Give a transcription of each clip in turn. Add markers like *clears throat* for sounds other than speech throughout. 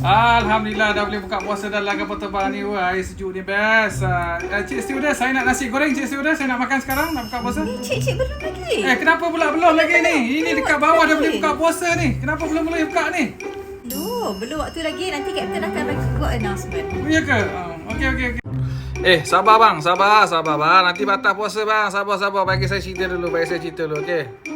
Alhamdulillah dah boleh buka puasa dalam kapal terbang ni. Wah, air sejuk ni best. Uh, Cik Stewardess, saya nak nasi goreng Cik Stewardess. Saya nak makan sekarang, nak buka puasa. Cik, cik belum lagi. Eh, kenapa pula belum lagi ni? Ini dekat bawah dah boleh buka puasa ni. Kenapa belum boleh buka ni? Belum, belum waktu lagi. Nanti Captain akan bagi buat announcement. Ya ke? Uh, okey, okey, okey. Eh, sabar bang, sabar, sabar bang. Nanti batal puasa bang. Sabar, sabar. Bagi saya cerita dulu, bagi saya cerita dulu, okey?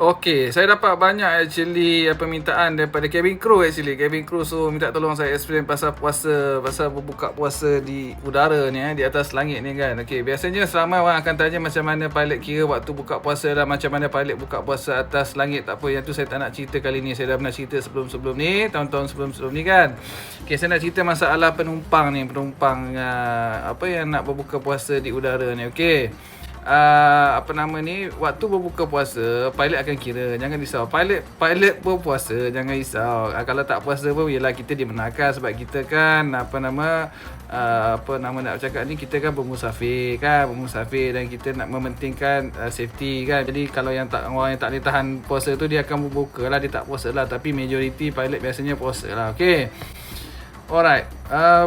Okey, saya dapat banyak actually uh, permintaan daripada cabin crew actually. Cabin crew so minta tolong saya explain pasal puasa, pasal berbuka puasa di udara ni eh, di atas langit ni kan. Okey, biasanya selama orang akan tanya macam mana pilot kira waktu buka puasa dan macam mana pilot buka puasa atas langit. Tak apa, yang tu saya tak nak cerita kali ni. Saya dah pernah cerita sebelum-sebelum ni, tahun-tahun sebelum-sebelum ni kan. Okey, saya nak cerita masalah penumpang ni, penumpang uh, apa yang nak berbuka puasa di udara ni. Okey uh, apa nama ni? Waktu berbuka puasa pilot akan kira. Jangan risau. Pilot pilot berpuasa jangan risau. Uh, kalau tak puasa pun ialah kita dimenangkan sebab kita kan apa nama uh, apa nama nak cakap ni? Kita kan bermusafir kan bermusafir dan kita nak mementingkan uh, safety kan. Jadi kalau yang tak orang yang tak boleh tahan puasa tu dia akan berbuka lah. Dia tak puasa lah tapi majoriti pilot biasanya puasa lah okay Alright. Uh,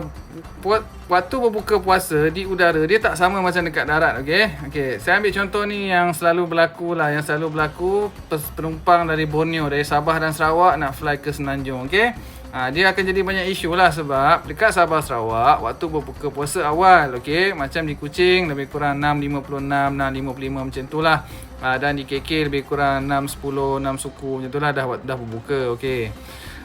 waktu berbuka puasa di udara dia tak sama macam dekat darat, okey? Okey, saya ambil contoh ni yang selalu berlaku lah, yang selalu berlaku penumpang dari Borneo, dari Sabah dan Sarawak nak fly ke Semenanjung, okey? Ha, dia akan jadi banyak isu lah sebab dekat Sabah Sarawak waktu berbuka puasa awal, okey? Macam di Kuching lebih kurang 6.56, 6.55 macam tu lah. Ha, dan di KK lebih kurang 6.10, 6 suku macam tu lah dah, dah berbuka, okey?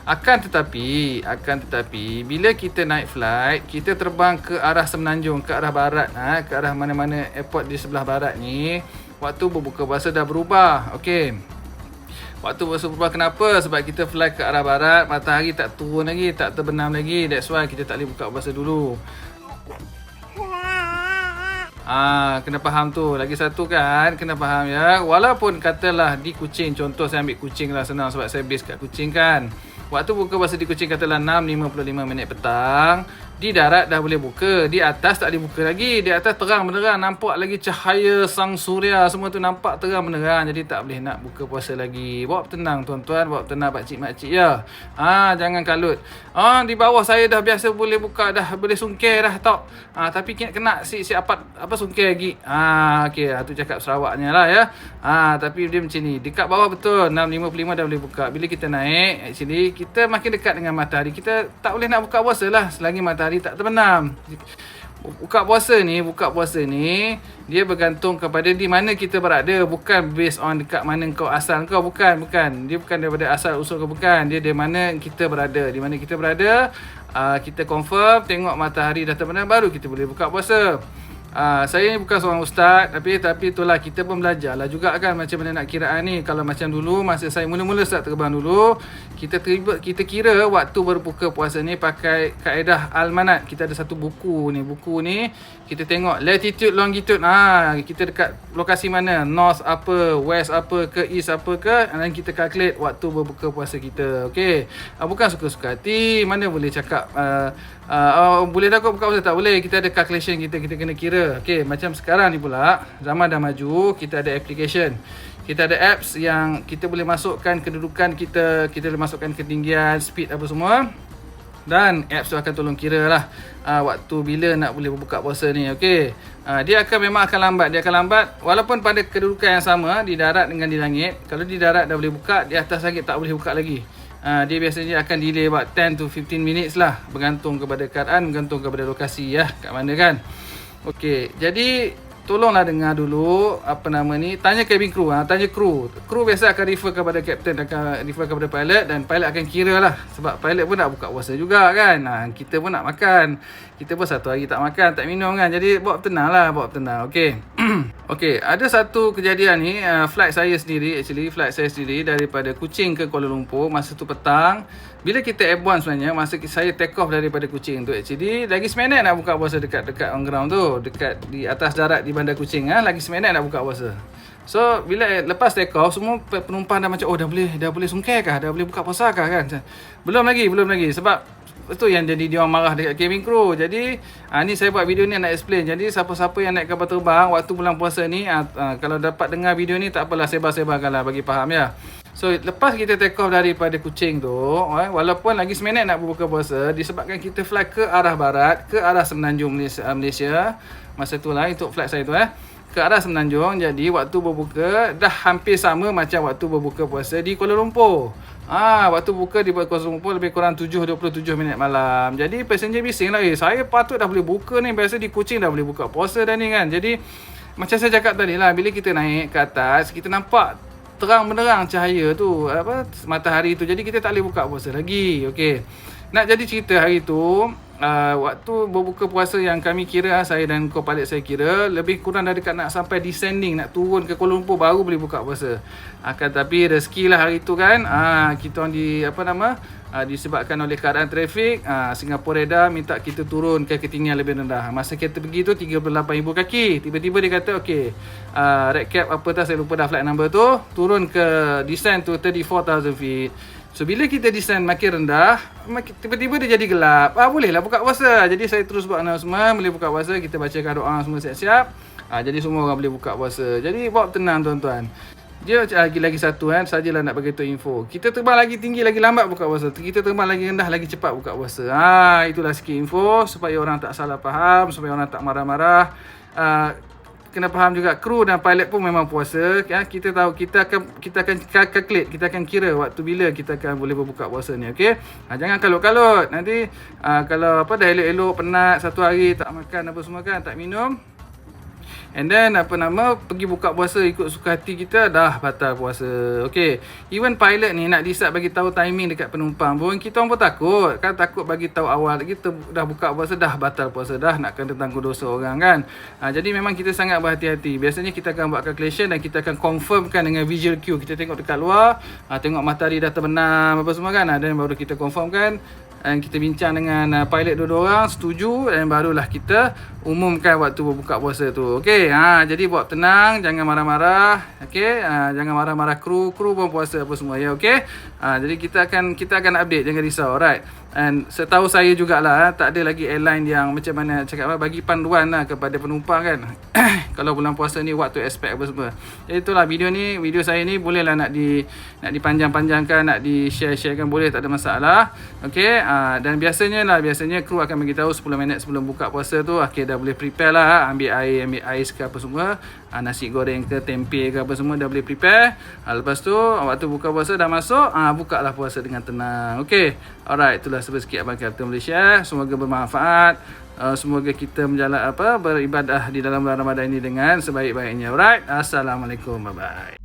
Akan tetapi, akan tetapi bila kita naik flight, kita terbang ke arah semenanjung, ke arah barat, ha, ke arah mana-mana airport di sebelah barat ni, waktu berbuka puasa dah berubah. Okey. Waktu berbuka berubah kenapa? Sebab kita fly ke arah barat, matahari tak turun lagi, tak terbenam lagi. That's why kita tak boleh buka puasa dulu. Ah, kena faham tu. Lagi satu kan, kena faham ya. Walaupun katalah di Kuching, contoh saya ambil Kuching lah senang sebab saya base kat Kuching kan. Waktu buka puasa di Kuching katalah 6.55 minit petang. Di darat dah boleh buka di atas tak boleh buka lagi. Di atas terang menerang nampak lagi cahaya sang suria semua tu nampak terang menerang jadi tak boleh nak buka puasa lagi. Bawa tenang tuan-tuan bawa tenang pak cik mak cik ya. Ha jangan kalut ha di bawah saya dah biasa boleh buka dah boleh sungkir dah tok ha tapi kena kena si si apa apa sungkir lagi. Ha okey ha, tu cakap Sarawaknya lah ya. Ha tapi dia macam ni. Dekat bawah betul. 6.55 dah boleh buka. Bila kita naik actually kita makin dekat dengan matahari. Kita tak boleh nak buka puasa lah selagi matahari hari tak terbenam. Buka puasa ni, buka puasa ni dia bergantung kepada di mana kita berada, bukan based on dekat mana kau asal kau bukan, bukan. Dia bukan daripada asal usul kau bukan, dia di mana kita berada. Di mana kita berada, uh, kita confirm tengok matahari dah terbenam baru kita boleh buka puasa. Uh, saya bukan seorang ustaz tapi tapi itulah kita pun belajar lah juga kan macam mana nak kiraan ni. Kalau macam dulu masa saya mula-mula start terbang dulu kita terlibat kita kira waktu berbuka puasa ni pakai kaedah almanat. Kita ada satu buku ni buku ni kita tengok latitude longitude. Ha, kita dekat lokasi mana? North apa west apa ke east apa ke? Dan kita calculate waktu berbuka puasa kita okey? Uh, bukan suka-suka hati mana boleh cakap uh, uh, oh, boleh dah buka puasa? Tak boleh. Kita ada calculation kita kita kena kira okey macam sekarang ni pula zaman dah maju kita ada application. Kita ada apps yang kita boleh masukkan kedudukan kita kita boleh masukkan ketinggian speed apa semua. Dan apps tu akan tolong kira lah uh, waktu bila nak boleh berbuka puasa ni okey? Uh, dia akan memang akan lambat dia akan lambat. Walaupun pada kedudukan yang sama di darat dengan di langit kalau di darat dah boleh buka di atas langit tak boleh buka lagi. Uh, dia biasanya akan delay about 10 to 15 minutes lah bergantung kepada keadaan bergantung kepada lokasi ya kat mana kan Okey, jadi tolonglah dengar dulu apa nama ni, tanya cabin crew ha, tanya crew. Crew biasa akan refer kepada captain akan refer kepada pilot dan pilot akan kira lah sebab pilot pun nak buka puasa juga kan. Ha, kita pun nak makan. Kita pun satu hari tak makan, tak minum kan. Jadi bawa tenang lah, bawa tenang. Okey. *clears throat* Okey, ada satu kejadian ni uh, flight saya sendiri actually flight saya sendiri daripada Kuching ke Kuala Lumpur masa tu petang bila kita airborne sebenarnya masa saya take off daripada Kuching tu actually lagi seminit nak buka puasa dekat dekat on ground tu. Dekat di atas darat di bandar Kuching ah ha? lagi seminit nak buka puasa. So bila lepas take off semua penumpang dah macam oh dah boleh dah boleh sungkai kah? Dah boleh buka puasa kah? kan? Belum lagi belum lagi. Sebab itu yang jadi dia orang marah dekat cabin crew. Jadi ha, ni saya buat video ni nak explain. Jadi siapa-siapa yang naik kapal terbang waktu bulan puasa ni ha, ha, kalau dapat dengar video ni tak apalah sebar-sebarkan lah bagi faham ya So lepas kita take off daripada Kuching tu, eh, walaupun lagi seminit nak berbuka puasa, disebabkan kita fly ke arah barat, ke arah Semenanjung Malaysia, Malaysia masa tu lah untuk flight saya tu eh, ke arah Semenanjung, jadi waktu berbuka dah hampir sama macam waktu berbuka puasa di Kuala Lumpur. Ah, waktu buka di Kuala Lumpur lebih kurang 7.27 minit malam. Jadi passenger bising lah, eh, saya patut dah boleh buka ni, biasa di Kuching dah boleh buka puasa dah ni kan. Jadi macam saya cakap tadi lah, bila kita naik ke atas, kita nampak terang benderang cahaya tu apa matahari tu. Jadi kita tak boleh buka puasa lagi okey. Nak jadi cerita hari tu uh, waktu berbuka puasa yang kami kira saya dan kau pilot saya kira lebih kurang dah dekat nak sampai descending nak turun ke Kuala Lumpur baru boleh buka puasa. Akan tapi rezeki lah hari tu kan. Uh, kita orang di apa nama uh, disebabkan oleh keadaan trafik uh, Singapore Reda minta kita turun ke ketinggian lebih rendah. Masa kita pergi tu 38,000 kaki. Tiba-tiba dia kata okey uh, red cap apa tak saya lupa dah flight number tu. Turun ke descend to 34,000 feet So bila kita descend makin rendah, tiba-tiba dia jadi gelap. Ah bolehlah buka puasa. Jadi saya terus buat announcement, boleh buka puasa, kita bacakan doa semua siap-siap. Ah jadi semua orang boleh buka puasa. Jadi bawa tenang tuan-tuan. Dia lagi lagi satu kan, sajalah nak bagi tu info. Kita terbang lagi tinggi lagi lambat buka puasa. Kita terbang lagi rendah lagi cepat buka puasa. Ah itulah sikit info supaya orang tak salah faham, supaya orang tak marah-marah. Ah kena faham juga kru dan pilot pun memang puasa ya. Kita tahu kita akan kita akan calculate kita akan kira waktu bila kita akan boleh berbuka puasa ni okey? Ha, jangan kalut-kalut. Nanti ha, kalau apa dah elok-elok penat satu hari tak makan apa semua kan tak minum And then apa nama pergi buka puasa ikut suka hati kita dah batal puasa. Okay. Even pilot ni nak decide bagi tahu timing dekat penumpang pun kita pun takut. Kan takut bagi tahu awal kita dah buka puasa dah batal puasa dah nak kena tanggung dosa orang kan. Ha, jadi memang kita sangat berhati-hati. Biasanya kita akan buat calculation dan kita akan confirmkan dengan visual cue. Kita tengok dekat luar, ha, tengok matahari dah terbenam apa semua kan. Ha, dan baru kita confirmkan dan kita bincang dengan uh, pilot dua-dua orang setuju dan barulah kita umumkan waktu berbuka puasa tu. Okey, ha jadi buat tenang, jangan marah-marah. Okey, ha, jangan marah-marah kru, kru pun puasa apa semua ya, okey. Ha jadi kita akan kita akan update, jangan risau. Alright. And setahu saya jugalah tak ada lagi airline yang macam mana cakap apa bagi panduan lah kepada penumpang kan. *coughs* Kalau bulan puasa ni what to expect apa semua. Jadi itulah video ni, video saya ni bolehlah nak di nak dipanjang-panjangkan, nak di share-sharekan boleh tak ada masalah. Okey, uh, dan biasanya lah biasanya kru akan bagi tahu 10 minit sebelum buka puasa tu okey dah boleh prepare lah ambil air, ambil ais ke apa semua. Uh, nasi goreng ke tempe ke apa semua dah boleh prepare. Uh, lepas tu waktu buka puasa dah masuk, uh, buka lah puasa dengan tenang. Okey. Alright, itulah sebab sikit abang kata Malaysia. Semoga bermanfaat. Uh, semoga kita menjalan apa beribadah di dalam bulan Ramadan ini dengan sebaik-baiknya. Alright. Assalamualaikum. Bye bye.